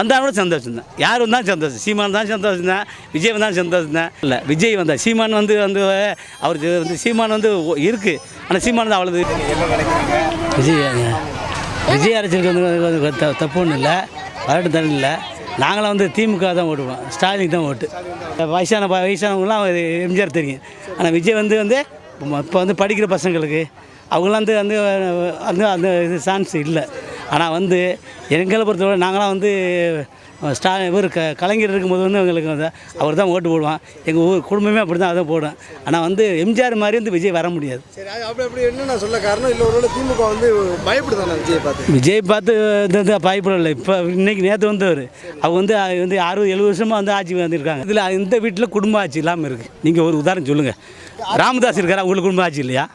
வந்தால் கூட சந்தோஷம் தான் யார் வந்தாலும் சந்தோஷம். சீமான் தான் சந்தோஷம் தான் விஜய் வந்தாலும் சந்தோஷம் தான் இல்லை விஜய் வந்தா சீமான் வந்து வந்து அவருக்கு வந்து சீமான் வந்து இருக்குது ஆனால் சீமான் வந்து அவ்வளவு விஜய் விஜய் அரசியலுக்கு வந்து த- தப்பு ஒன்றும் இல்லை. வரட்டு தண்ணி இல்லை. நாங்களாம் வந்து திமுக தான் ஓட்டுவோம். ஸ்டாலினுக்கு தான் ஓட்டு. வயசான வயசானவங்களாம் எம்ஜிஆர் தெரியும். ஆனால் விஜய் வந்து வந்து இப்போ வந்து படிக்கிற பசங்களுக்கு அவங்களாம் வந்து வந்து அந்த அந்த இது சான்ஸ் இல்லை. ஆனால் வந்து எங்களை பொறுத்தவரை நாங்களாம் வந்து ஸ்டா இவர் க கலைஞர் இருக்கும்போது வந்து எங்களுக்கு வந்து அவர் தான் ஓட்டு போடுவான். எங்கள் ஊர் குடும்பமே அப்படி தான் அதான் போடுவேன் ஆனால் வந்து எம்ஜிஆர் மாதிரி வந்து விஜய் வர முடியாது. சரி அது அப்படி அப்படி என்ன நான் சொல்ல காரணம்? இல்லை ஒருவேளை திமுக வந்து பயப்படுதானே விஜயை பார்த்து? விஜய் பார்த்து இந்த பயப்பட இல்லை இப்போ இன்னைக்கு நேற்று வந்தவர். அவங்க வந்து அது வந்து அறுபது எழுபது வருஷமாக வந்து ஆட்சி வந்திருக்காங்க. இதில் இந்த வீட்டில் குடும்ப ஆட்சி இல்லாமல் இருக்குது நீங்கள் ஒரு உதாரணம் சொல்லுங்கள் ராமதாஸ் இருக்காரா? உங்களுக்கு குடும்ப ஆட்சி இல்லையா?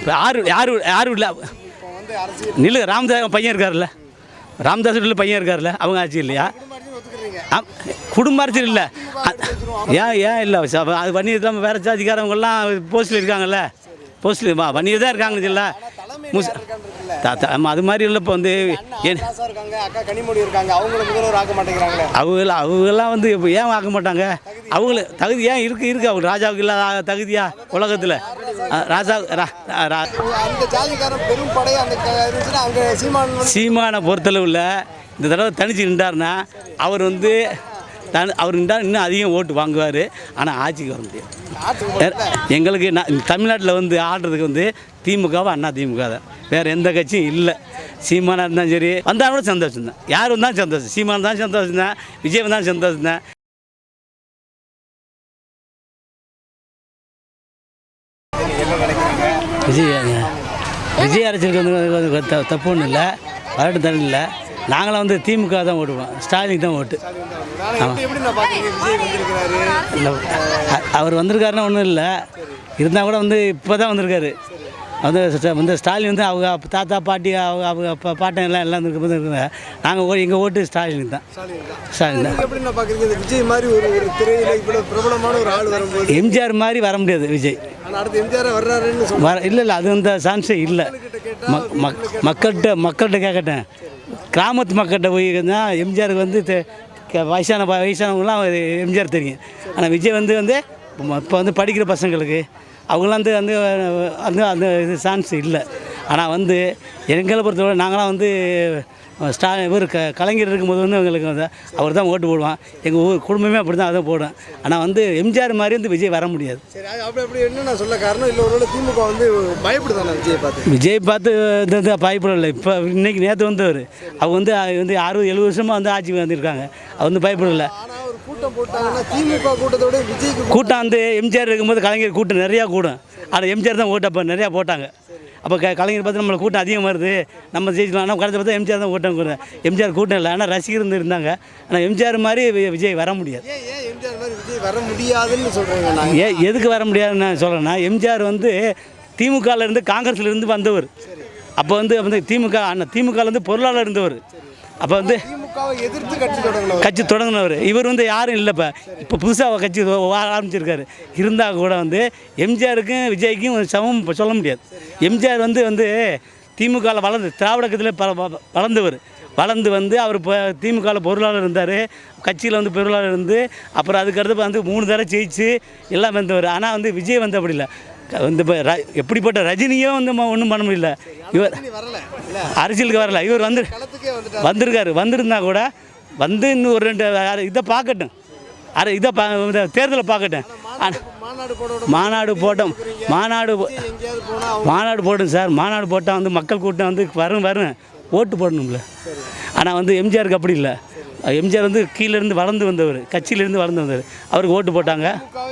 இப்போ யாரு யாரு யாரும் நில்லு ராமதாஸ் பையன் இருக்கார்ல ராமதாஸ் வீட்டில் பையன் இருக்கார்ல அவங்க ஆட்சி இல்லையா? குடும்ப அரசியல் இல்லை. ஏன் ஏன் இல்லை? அது வன்னியர் இல்லாமல் வேறு ஜாதிக்காரவங்கெல்லாம் போஸ்டில் இருக்காங்கல்ல. போஸ்டில் வன்னியர் தான் இருக்காங்க இல்லை முஸ் த- த- ஆமா, அது மாதிரி இல்லை இப்போ வந்து இருக்காங்க அக்கா கனிமொழி இருக்காங்க அவங்கள முதல்வர் ஆக்க மாட்டேங்கிறாங்களே. அவங்க அவங்கெல்லாம் வந்து இப்போ ஏன் ஆக்க மாட்டாங்க? அவங்கள தகுதி ஏன் இருக்கு இருக்கு அவங்க ராஜாவுக்கு இல்லாத தகுதியா உலகத்தில்? ராஜா சீமான் பொறுத்தளவில் இந்த தடவை தனிச்சு நின்றாருன்னா அவர் வந்து தன் அவர் நின்றா இன்னும் அதிகம் ஓட்டு வாங்குவார். ஆனால் ஆட்சிக்கு வர முடியாது. எங்களுக்கு நான் தமிழ்நாட்டில் வந்து ஆடுறதுக்கு வந்து திமுகவா அண்ணா திமுக தான். வேறு எந்த கட்சியும் இல்லை. சீமானாக இருந்தாலும் சரி வந்தால் கூட சந்தோஷம் தான். யார் வந்தாலும் சந்தோஷம். சீமான் தான் சந்தோஷம் தான். விஜய் வந்தாலும் சந்தோஷம் தான். விஜய் விஜய் அரசியலுக்கு வந்து த- தப்பு ஒன்றும் இல்லை. வரட்டு தரம் இல்லை. நாங்களாம் வந்து திமுக தான் ஓட்டுவோம். ஸ்டாலினுக்கு தான் ஓட்டு. ஆமாம் அவர் வந்திருக்காருன்னா ஒன்றும் இல்லை. இருந்தால் கூட வந்து இப்போ தான் வந்திருக்காரு. வந்து வந்து ஸ்டாலின் வந்து அவங்க தாத்தா பாட்டி அவங்க அவங்க பாட்டன் எல்லாம் எல்லாம் இருக்குங்க. நாங்கள் ஓ எங்கள் ஓட்டு ஸ்டாலின் தான். ஸ்டாலின் தான். இந்த விஜய் மாதிரி ஒரு ஒரு திரையில இவ்வளவு பிரபலமான ஒரு ஆள் வரும்போது எம்ஜிஆர் மாதிரி வர முடியாது விஜய். ஆனால் அடுத்து எம்ஜிஆர் வர்றாருன்னு சொல்லுவாங்க வர இல்லை இல்லை அது அந்த சான்ஸே இல்லை. மக் மக் மக்கள்கிட்ட மக்கள்கிட்ட கேட்கட்டேன் கிராமத்து மக்கள்கிட்ட போய் தான் எம்ஜிஆருக்கு வந்து வயசான வயசானவங்களாம் எம்ஜிஆர் தெரியும். ஆனால் விஜய் வந்து வந்து இப்போ வந்து படிக்கிற பசங்களுக்கு அவங்களாம் வந்து வந்து வந்து அந்த இது சான்ஸ் இல்லை. ஆனால் வந்து எங்களை பொறுத்தவரை நாங்களாம் வந்து ஸ்டா இவர் க கலைஞர் இருக்கும்போது வந்து எங்களுக்கு வந்து அவர் தான் ஓட்டு போடுவான். எங்கள் ஊர் குடும்பமே அப்படி தான் அதான் போடுவேன் ஆனால் வந்து எம்ஜிஆர் மாதிரி வந்து விஜய் வர முடியாது. சரி அது அப்படி அப்படி என்ன நான் சொல்ல காரணம்? இல்லை ஒருவேளை திமுக வந்து பயப்படுதானே விஜயை பார்த்து? விஜய் பார்த்து இந்த இந்த பயப்பட இல்லை இப்போ இன்னைக்கு நேற்று வந்தவர். அவங்க வந்து அது வந்து அறுபது எழுபது வருஷமாக வந்து ஆட்சி வந்திருக்காங்க. அவர் வந்து பயப்படல ஒரு கூட்டம் போட்டாங்கன்னா திமுக கூட்டத்தோட விஜய்க்கு கூட்டம். வந்து எம்ஜிஆர் இருக்கும்போது கலைஞர் கூட்டம் நிறையா கூடும். ஆனால் எம்ஜிஆர் தான் ஓட்டு அப்போ நிறையா போட்டாங்க. அப்போ க கலைஞர் பார்த்து நம்மளை கூட்டம் அதிகம் வருது. நம்ம ஜெயிக்கலாம் ஆனால் கடைசி பார்த்தா எம்ஜிஆர் தான் கூட்டம் கூட எம்ஜிஆர் கூட்டம் இல்லை. ஆனால் ரசிகர் இருந்து இருந்தாங்க. ஆனால் எம்ஜிஆர் மாதிரி விஜய் வர முடியாது. வர முடியாதுன்னு சொல்கிறீங்க நான் ஏ எதுக்கு வர முடியாதுன்னு நான் சொல்கிறேன்னா எம்ஜிஆர் வந்து திமுகவில் இருந்து காங்கிரஸ்ல இருந்து வந்தவர். அப்போ வந்து வந்து திமுக அண்ணா திமுகவில் இருந்து பொருளாளர் இருந்தவர். அப்போ வந்து எதிர்த்து கட்சி தொடங்கினவர். கட்சி தொடங்கினவர். இவர் வந்து யாரும் இல்லை இப்போ இப்போ புதுசாக கட்சி ஆரம்பிச்சிருக்காரு. இருந்தால் கூட வந்து எம்ஜிஆருக்கும் விஜய்க்கும் சமம் இப்ப சொல்ல முடியாது. எம்ஜிஆர் வந்து வந்து திமுகவில் வளர்ந்து திராவிட கட்சியில் பல வளர்ந்தவர். வளர்ந்து வந்து அவர் இப்போ திமுகவில் பொருளாளர் இருந்தார். கட்சியில் வந்து பொருளாளர் இருந்து அப்புறம் அதுக்கடுத்து வந்து மூணு தடவை ஜெயிச்சு எல்லாம் வந்தவர். ஆனால் வந்து விஜய் வந்து அப்படி இல்லை. க- வந்து இப்போ ர எப்படிப்பட்ட ரஜினியும் வந்து ஒன்றும் பண்ண முடியல. இவர் அரசியலுக்கு வரல. இவர் வந்து வந்திருக்காரு. வந்திருந்தா கூட வந்து இன்னும் ஒரு ரெண்டு இதை பார்க்கட்டும். அரை இதை பா இந்த தேர்தலை பார்க்கட்டும். மாநாடு போட மாநாடு போட்டோம். மாநாடு மாநாடு போடும் சார். மாநாடு போட்டால் வந்து மக்கள் கூட்டம் வந்து வரும் வரும். ஓட்டு போடணும்ல. ஆனால் வந்து எம்ஜிஆருக்கு அப்படி இல்லை. எம்ஜிஆர் வந்து கீழேருந்து வளர்ந்து வந்தவர் கட்சியிலேருந்து வளர்ந்து வந்தவர். அவருக்கு ஓட்டு போட்டாங்க.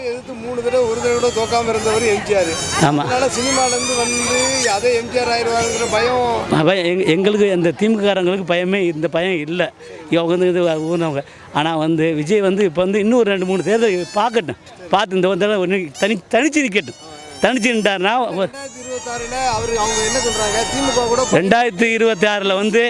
எதிர்த்து மூணு தடவை ஒரு தடவை கூட தோக்காம இருந்தவர் எம்ஜிஆர். ஆமாம் அதனால சினிமால இருந்து வந்து அதே எம்ஜிஆர் ஆயிடுவாருங்கிற பயம் எங் எங்களுக்கு இந்த திமுககாரங்களுக்கு பயமே இந்த பயம் இல்லை. இவங்க வந்து இது ஊனவங்க ஆனால் வந்து விஜய் வந்து இப்போ வந்து இன்னும் ஒரு ரெண்டு மூணு தேர்தல் பார்க்கட்டும். பார்த்து இந்த தடவை தனி தனிச்சு நிற்கட்டும் தனிச்சு நின்றாருன்னா ஒரு ரெண்டாயிரத்தி இருபத்தாறுல அவர் அவங்க என்ன சொல்றாங்க? திமுக கூட ரெண்டாயிரத்தி இருபத்தி ஆறில் வந்து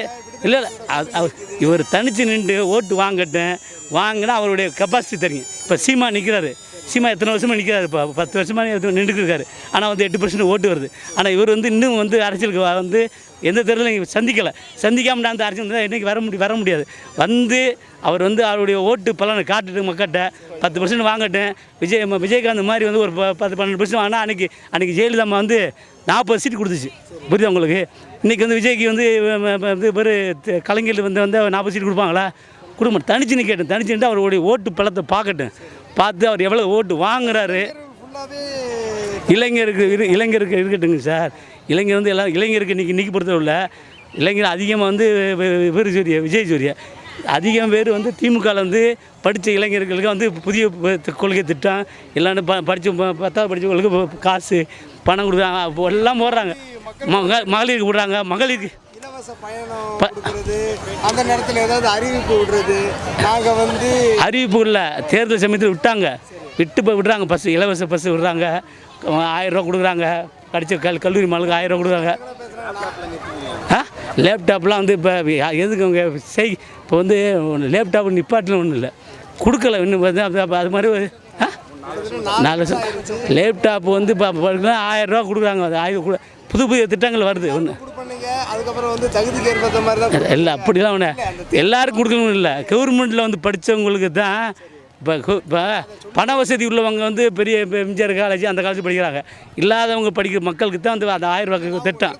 இல்லை இல்லை அவர் இவர் தனித்து நின்று ஓட்டு வாங்கட்டும். வாங்கினா அவருடைய கெப்பாசிட்டி தெரியும். இப்போ சீமா நிற்கிறாரு சீமா எத்தனை வருஷமாக நிற்கிறாரு இப்போ பத்து வருஷமாக நின்றுட்டு ஆனால் வந்து எட்டு பர்சன்ட் ஓட்டு வருது. ஆனால் இவர் வந்து இன்னும் வந்து அரசியலுக்கு வந்து எந்த தேர்தலும் சந்திக்கலை. சந்திக்காமல் அந்த அரசியல் வந்து இன்றைக்கி வர முடியும் வர முடியாது. வந்து அவர் வந்து அவருடைய ஓட்டு பலனை காட்டுட்டு மக்கள்கிட்ட. பத்து பர்சன்ட் வாங்கட்டும். விஜய் விஜயகாந்த் மாதிரி வந்து ஒரு பத்து பன்னெண்டு பர்சன்ட் வாங்கினா அன்றைக்கி அன்றைக்கி ஜெயலலிதா வந்து நாற்பது சீட் கொடுத்துச்சு. புரியுது உங்களுக்கு? இன்றைக்கி வந்து விஜய்க்கு வந்து இது பேர் வந்து கலைஞர் வந்து வந்து நாற்பது சீட் கொடுப்பாங்களா? குடும்பம் தனிச்சு நிற்கட்டும் தனிச்சு நின்று அவருடைய ஓட்டு பழத்தை பார்க்கட்டும். பார்த்து அவர் எவ்வளோ ஓட்டு வாங்குறாரு. இளைஞருக்கு இரு இளைஞருக்கு இருக்கட்டுங்க சார். இளைஞர் வந்து எல்லாம் இளைஞருக்கு இன்றைக்கி இன்றைக்கி பொறுத்தவரை இளைஞர் அதிகமாக வந்து பேர் சூரிய விஜய் சூரியா. அதிகம் பேர் வந்து திமுகவில் வந்து படித்த இளைஞர்களுக்கு வந்து புதிய கொள்கை திட்டம் எல்லாரும் ப படித்த பத்தாவது படித்தவங்களுக்கு காசு பணம் கொடுக்குறாங்க அப்போ எல்லாம் போடுறாங்க. மக மகளிருக்கு விடுறாங்க மகளிருக்கு. அந்த நேரத்தில் ஏதாவது அறிவிப்பு விடுறது. நாங்கள் வந்து அறிவிப்பு இல்லை தேர்தல் சமயத்தில் விட்டாங்க. விட்டு போய் விடுறாங்க பஸ் இலவச பஸ் விடுறாங்க. ஆயிரம் ரூபா கொடுக்குறாங்க. படித்த கல் கல்லூரி மாலுக்கு ஆயிரம் ரூபா கொடுக்குறாங்க. ஆ? லேப்டாப்லாம் வந்து இப்போ எதுக்கு அவங்க செய் இப்போ வந்து லேப்டாப் நிப்பாட்டில் ஒன்றும் இல்லை. கொடுக்கல இன்னும் அது மாதிரி நாலு வருஷம் லேப்டாப் வந்து இப்போ ஆயிரம் ரூபா கொடுக்குறாங்க. அது கூட புது புதிய திட்டங்கள் வருது. ஒன்று அதுக்கப்புறம் வந்து தகுதிக்கு ஏற்பட்ட மாதிரி தான் இல்லை அப்படிலாம் ஒன்று எல்லாருக்கும் கொடுக்கணும் இல்லை. கவர்மெண்ட்டில் வந்து படித்தவங்களுக்கு தான் இப்போ இப்போ பண வசதி உள்ளவங்க வந்து பெரிய எம்ஜிஆர் காலேஜ் அந்த காலேஜ் படிக்கிறாங்க. இல்லாதவங்க படிக்கிற மக்களுக்கு தான் வந்து அந்த ஆயிரம் ரூபாய்க்கு திட்டம்.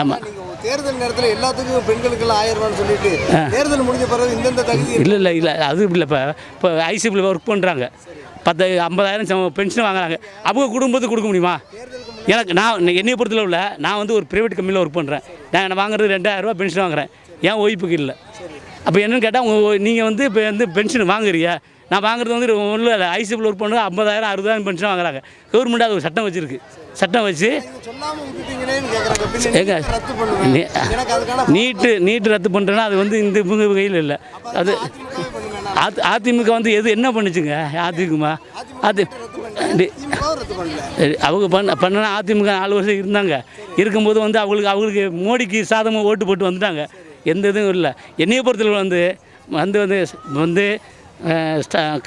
ஆமாம் தேர்தல் நேரத்தில் எல்லாத்துக்கும் பெண்களுக்கெல்லாம் ஆயிரம் ரூபான்னு சொல்லிட்டு தேர்தல் முடிஞ்ச பிறகு இந்தந்த தகுதி இல்லை இல்லை இல்லை. அது இல்லை. இப்போ இப்போ ஐசிபியில் ஒர்க் பண்ணுறாங்க பத்து ஐம்பதாயிரம் சம் பென்ஷன் வாங்குறாங்க. அவங்க குடும்பத்துக்கு கொடுக்க முடியுமா? எனக்கு நான் என்னைய பொறுத்தல உள்ள நான் வந்து ஒரு ப்ரைவேட் கம்பெனியில் ஒர்க் பண்ணுறேன் நான் நான் வாங்குறது ரெண்டாயிரம் ரூபாய் பென்ஷன் வாங்குறேன். ஏன் ஒய்ஃபுக்கு இல்லை. அப்போ என்னன்னு கேட்டால் உங்கள் நீங்கள் வந்து இப்போ வந்து பென்ஷன் வாங்குறிய நான் வாங்குறது வந்து ஒன்றும் இல்லை. ஐசிபியில் ஒர்க் பண்ணுறது ஐம்பதாயிரம் அறுபதாயிரம் பென்ஷன் வாங்குறாங்க. கவர்மெண்ட் அது ஒரு சட்டம் வச்சுருக்கு. சட்டம் வச்சு ஏங்க, நீட்டு நீட்டு ரத்து பண்ணுறேன்னா அது வந்து இந்த இவங்க கையில் இல்லை. அது அதி அதிமுக வந்து எது என்ன பண்ணுச்சுங்க? அதிமுக? அதி அவங்க பண்ண பண்ணனா அதிமுக நாலு வருஷம் இருந்தாங்க. இருக்கும்போது வந்து அவங்களுக்கு அவங்களுக்கு மோடிக்கு சாதமாக ஓட்டு போட்டு வந்துட்டாங்க. எந்த இதுவும் இல்லை. என்னைய பொறுத்தளவு வந்து வந்து வந்து வந்து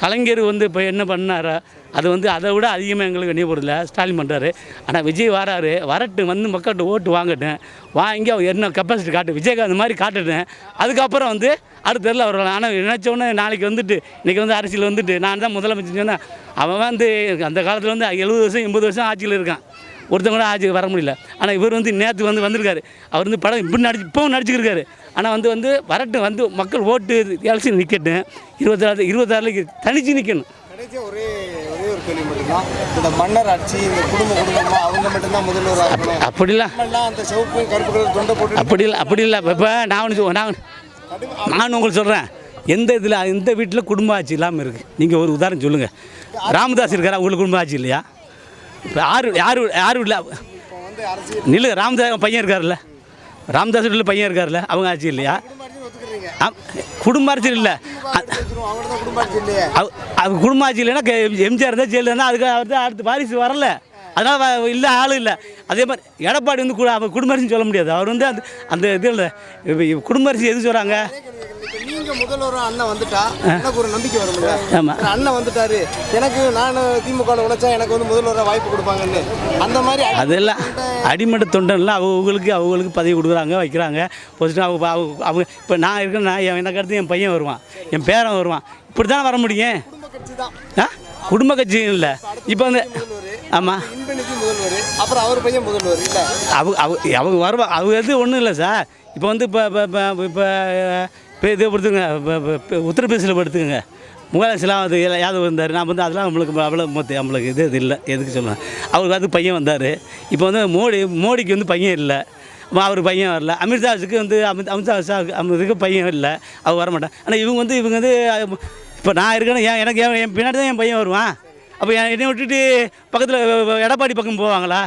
கலைஞர் வந்து இப்போ என்ன பண்ணாரோ? அது வந்து அதை விட அதிகமாக எங்களுக்கு என்னைய ஸ்டாலின் பண்ணுறாரு ஆனால் விஜய் வராரு. வரட்டு வந்து மக்கள்கிட்ட ஓட்டு வாங்கட்டேன். வாங்கி அவர் என்ன கெப்பாசிட்டி காட்டு விஜயகாந்த் மாதிரி காட்டுட்டேன். அதுக்கப்புறம் வந்து அடுத்த தெருல வரலாம் ஆனால் நினச்சோன்னே நாளைக்கு வந்துட்டு இன்றைக்கி வந்து அரசியல் வந்துட்டு நான் தான் முதலமைச்சர் சொன்னேன். அவன் வந்து அந்த காலத்தில் வந்து எழுபது வருஷம் எண்பது வருஷம் ஆட்சியில் இருக்கான். ஒருத்தவங்க கூட ஆட்சிக்கு வர முடியல. ஆனால் இவர் வந்து நேற்று வந்து வந்திருக்காரு. அவர் வந்து படம் இப்படி நடிச்சு இப்போவும் நடிச்சுருக்காரு. ஆனால் வந்து வந்து வரட்டும் வந்து மக்கள் ஓட்டு எலெக்ஷன் நிற்கட்டும் இருபத்தாறு இருபத்தாறுல தனிச்சு நிற்கணும் ஒரே மட்டும்தான் இந்த மன்னர் ஆட்சி இந்த குடும்ப குடும்பமாக அவங்க மட்டும்தான் முதல்வராக இருக்கணும் அப்படிலாம். அந்த சிவப்பு கருப்பு கலர் தொண்டை போட்டு அப்படி இல்லை அப்படி இல்லை. இப்போ நான் ஒன்று நான் நான் உங்களுக்கு சொல்கிறேன் எந்த இதில் எந்த வீட்டில் குடும்ப ஆட்சி இல்லாமல் இருக்குது நீங்கள் ஒரு உதாரணம் சொல்லுங்கள் ராமதாஸ் இருக்காரா? உங்களுக்கு குடும்ப ஆட்சி இல்லையா? இப்போ யார் யார் யார் இல்லை நில்லு ராமதாஸ் பையன் இருக்கார்ல ராமதாஸ் வீட்டில் பையன் இருக்கார்ல அவங்க ஆட்சி இல்லையா? குடும்ப அரசியல் இல்லை. தான் குடும்ப அது ஆட்சி இல்லைன்னா எம்ஜிஆர் தான் ஜெயிலில் இருந்தால் அதுக்கு அவர் தான் அடுத்து வாரிசு வரல. அதனால் இல்லை ஆள் இல்லை. அதே மாதிரி எடப்பாடி வந்து கு- அவர் குடும்ப அரசுன்னு சொல்ல முடியாது. அவர் வந்து அந்த அந்த இது இல்லை. குடும்ப அரசு எது சொல்கிறாங்க முதல்வர் அண்ணன் வந்துட்டா எனக்கு ஒரு நம்பிக்கை வரும் இல்லையா ஆமாம் அண்ணன் வந்துட்டாரு. எனக்கு நான் திமுக உழைச்சா எனக்கு வந்து முதல்வராக வாய்ப்பு கொடுப்பாங்கன்னு. அந்த மாதிரி அதெல்லாம் அடிமட்ட தொண்டன்லாம் அவங்களுக்கு அவங்களுக்கு பதவி கொடுக்குறாங்க வைக்கிறாங்க. பொசிஷன் அவங்க அவங்க இப்போ நான் இருக்கேன்னா என் எனக்கு அடுத்து என் பையன் வருவான். என் பேரன் வருவான். இப்படி தானே வர முடியும்? ஆ? குடும்ப கட்சி இல்லை. இப்போ வந்து ஆமாம் அப்புறம் அவர் பையன் முதல்வர் இல்ல. அவங்க அவங்க வருவா. அவங்க எது ஒன்றும் இல்லை சார். இப்போ வந்து இப்போ இப்போ இப்போ இது படுத்துங்க உத்தரப்பிரதேசில் படுத்துங்க முகலாசிலாம் அது யாதவ் வந்தார். நான் வந்து அதெல்லாம் நம்மளுக்கு அவ்வளோ மொத்த நம்மளுக்கு இது இது இல்லை. எதுக்கு சொல்லுவேன் அவருக்கு வந்து பையன் வந்தார். இப்போ வந்து மோடி மோடிக்கு வந்து பையன் இல்லை. அவர் பையன் வரல. அமித்ஷாவுக்கு வந்து அமித் அமித்ஷா ஷா அமித்துக்கு பையன் இல்லை. அவர் வர மாட்டான் ஆனால் இவங்க வந்து இவங்க வந்து இப்போ நான் இருக்கேன்னு ஏன் எனக்கு என் என் பின்னாடி தான் என் பையன் வருவான்? அப்போ என் என்னை விட்டுட்டு பக்கத்தில் எடப்பாடி பக்கம் போவாங்களா?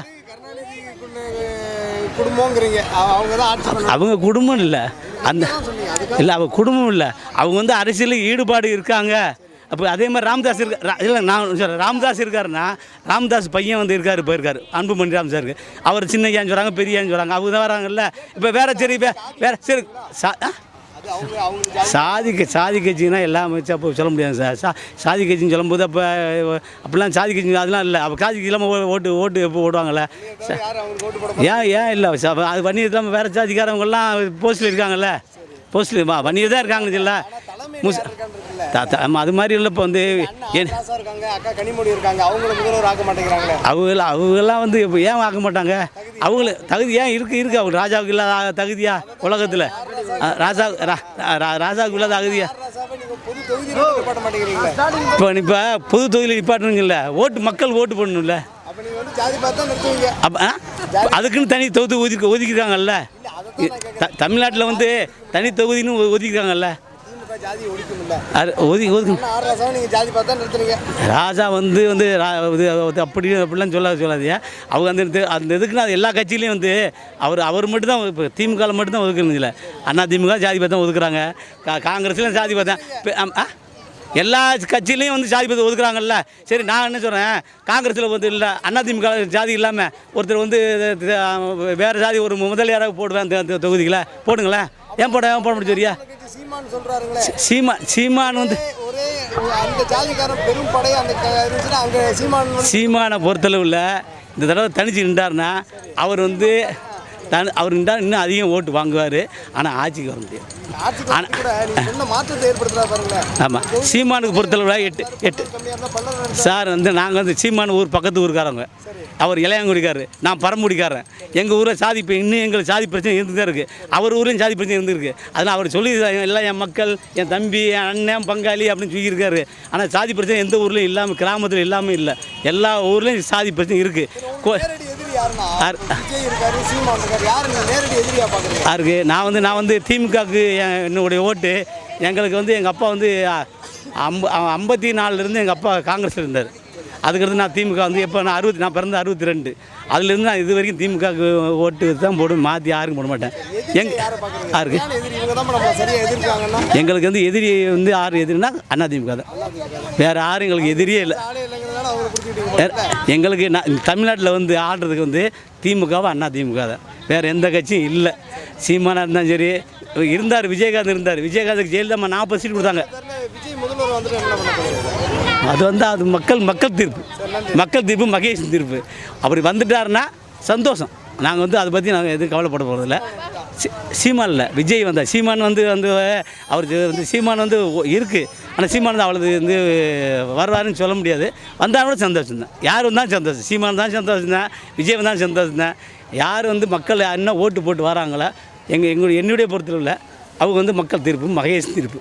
குடும்பங்கிறீங்க அவ- அவங்க தான் அவங்க குடும்பம் இல்லை. அந்த இல்லை அவள் குடும்பம் இல்லை. அவங்க வந்து அரசியலில் ஈடுபாடு இருக்காங்க. அப்போ அதே மாதிரி ராம்தாஸ் இருக்கா இல்லை நான் சொல்கிறேன் ராம்தாஸ் இருக்காருன்னா ராம்தாஸ் பையன் வந்து இருக்காரு போயிருக்காரு. அன்புமணி ராமதாஸ் இருக்கு அவர் சின்ன சொல்கிறாங்க பெரியான்னு சொல்கிறாங்க அவங்க தான் வராங்கல்ல. இப்போ வேற சரி வேற சரி சா சாதி சாதி கட்சினா எல்லாம் வச்சு அப்போ சொல்ல முடியாது சார். சா சாதி கட்சின்னு சொல்லும்போது அப்போ அப்படிலாம் சாதி கட்சி அதெல்லாம் இல்லை. அப்போ சாதி இல்லாமல் ஓட்டு ஓட்டு எப்போ போட ஏன் ஏன் இல்லை? ச- அது வன்னியர் இல்லாமல் வேறு ஜாதிக்காரவங்கெல்லாம் போஸ்ட்டில் இருக்காங்கல்ல? போஸ்ட்டில் வன்னியர் தான் ஆனா தலைமையில் முஸ் யார் இருக்கான்னு இருக்குல்ல த- த- ஆமா, அது மாதிரி இல்லை இப்போ வந்து அண்ணா என் ஆகாசா இருக்காங்க அக்கா கனிமொழி இருக்காங்க அவங்கள அவங்கெல்லாம் வந்து இப்போ ஏன் ஆக்க மாட்டாங்க? அவங்கள தகுதி ஏன் இருக்குது இருக்குது அவங்க ராஜாவுக்கு இல்லாத தகுதியா? உலகத்தில். ராஜா ராஜாவுக்கு இல்லாத தகுதியா? இப்போ இப்போ பொது தொகுதியில் நிப்பாட்டணுங்கல்ல. ஓட்டு மக்கள் ஓட்டு பண்ணணும்ல அதுக்குன்னு தனி தொகுதி ஒதுக்கி ஒதுக்கிருக்காங்கல்ல தமிழ்நாட்டில் வந்து தனி தொகுதின்னு ஒதுக்கிருக்காங்கல்ல ஒதுக்கி ஒதுக்கு. ராஜா வந்து வந்து அப்படி அப்படிலாம் சொல்ல சொல்லாதீங்க. அவங்க அந்த அந்த இதுக்குன்னு அது எல்லா கட்சியிலையும் வந்து அவர் அவர் மட்டும் தான் இப்போ திமுக மட்டும் தான் அண்ணா திமுக ஜாதி பார்த்தா ஒதுக்குறாங்க. காங்கிரஸ்லையும் ஜாதி பார்த்தேன் ஆ எல்லா கட்சியிலையும் வந்து ஜாதி பார்த்து ஒதுக்குறாங்கல்ல. சரி நான் என்ன சொல்கிறேன் காங்கிரஸில் வந்து இல்லை அண்ணா திமுக ஜாதி இல்லாமல் ஒருத்தர் வந்து வேறு ஜாதி ஒரு முதலியாராக போடுவேன் அந்த தொகுதிகளை போடுங்களேன். ஏன் போட ஏன் போட முடியும் சரியா சீமான் சொல்றாருங்களே. சீமா சீமான் வந்து ஒரே ஒரே அந்த ஜாதிக்காரன் பெரும் படை அந்த க- இருந்துச்சுன்னா அங்க சீமான் வந்து சீமானை பொறுத்தளவில் இந்த தடவை தனிச்சு நின்றாருன்னா அவர் வந்து தனி அவர் நின்றார் இன்னும் அதிகம் ஓட்டு வாங்குவார். ஆனால் ஆட்சிக்கு வர முடியாது. ஆமாம் சீமானுக்கு பொறுத்தளவில் எட்டு எட்டு சார் வந்து நாங்கள் வந்து சீமான் ஊர் பக்கத்து ஊருக்காரங்க அவர் இளையாங்குடிக்காரர் நான் பரம்புடிக்காரன். எங்கள் ஊரில் சாதி இன்னும் எங்களுக்கு சாதி பிரச்சனை இருந்துட்டு தான் இருக்குது அவர் ஊர்லேயும் சாதி பிரச்சனை இருந்திருக்கு. அதனால் அவர் சொல்லி எல்லாம் என் மக்கள் என் தம்பி என் அண்ணன் பங்காளி அப்படின்னு சொல்லியிருக்காரு. ஆனால் சாதி பிரச்சனை எந்த ஊர்லேயும் இல்லாமல் கிராமத்தில் இல்லாமல் இல்லை. எல்லா ஊர்லேயும் சாதி பிரச்சனை இருக்குது யாருக்கு நான் வந்து நான் வந்து திமுகவுக்கு என் என்னுடைய ஓட்டு. எங்களுக்கு வந்து எங்கள் அப்பா வந்து ஐம்பத்தி நாலுலேருந்து எங்கள் அப்பா காங்கிரஸில் இருந்தார். அதுக்கடுத்து நான் திமுக வந்து எப்போ நான் அறுபத்தி நான் பிறந்த அறுபத்தி ரெண்டு அதுலேருந்து நான் இது வரைக்கும் திமுகவுக்கு ஓட்டு தான் போடுவேன். மாற்றி யாருக்கும் போட மாட்டேன். எங் யாருக்கு எங்களுக்கு வந்து எதிரி வந்து யார் எதிரினா அண்ணா திமுக தான். வேறு யாரும் எங்களுக்கு எதிரியே இல்லை. எங்களுக்கு நான் தமிழ்நாட்டில் வந்து ஆடுறதுக்கு வந்து திமுகவா அண்ணா திமுக தான். வேறு எந்த கட்சியும் இல்லை. சீமானா இருந்தாலும் சரி இருந்தார் விஜயகாந்த் இருந்தார். விஜயகாந்துக்கு ஜெயலலிதா நாற்பது சீட் கொடுத்தாங்க தெரியல விஜய் முதல்வர் வந்துட்டு என்ன பண்ண போறீங்க அது வந்து அது மக்கள் மக்கள் தீர்ப்பு. மக்கள் தீர்ப்பு மகேஷ் தீர்ப்பு. அப்படி வந்துட்டாருன்னா சந்தோஷம். நாங்கள் வந்து அதை பற்றி நாங்கள் எதுவும் கவலைப்பட போகிறதில்ல சீமான் இல்லை விஜய் வந்தார் சீமான் வந்து வந்து அவர் வந்து சீமான் வந்து இருக்குது ஆனால் சீமான் வந்து அவ்வளவு வந்து வருவாருன்னு சொல்ல முடியாது. வந்தாலும் கூட சந்தோஷம் தான். யார் வந்தாலும் சந்தோஷம். சீமான் தான் சந்தோஷம் தான். விஜய் வந்தாலும் சந்தோஷம் தான். யார் வந்து மக்கள் என்ன ஓட்டு போட்டு வராங்களோ எங்கள் எங்களுடைய என்னுடைய பொறுத்தளவில் அவங்க வந்து மக்கள் தீர்ப்பு மகேஷ் தீர்ப்பு.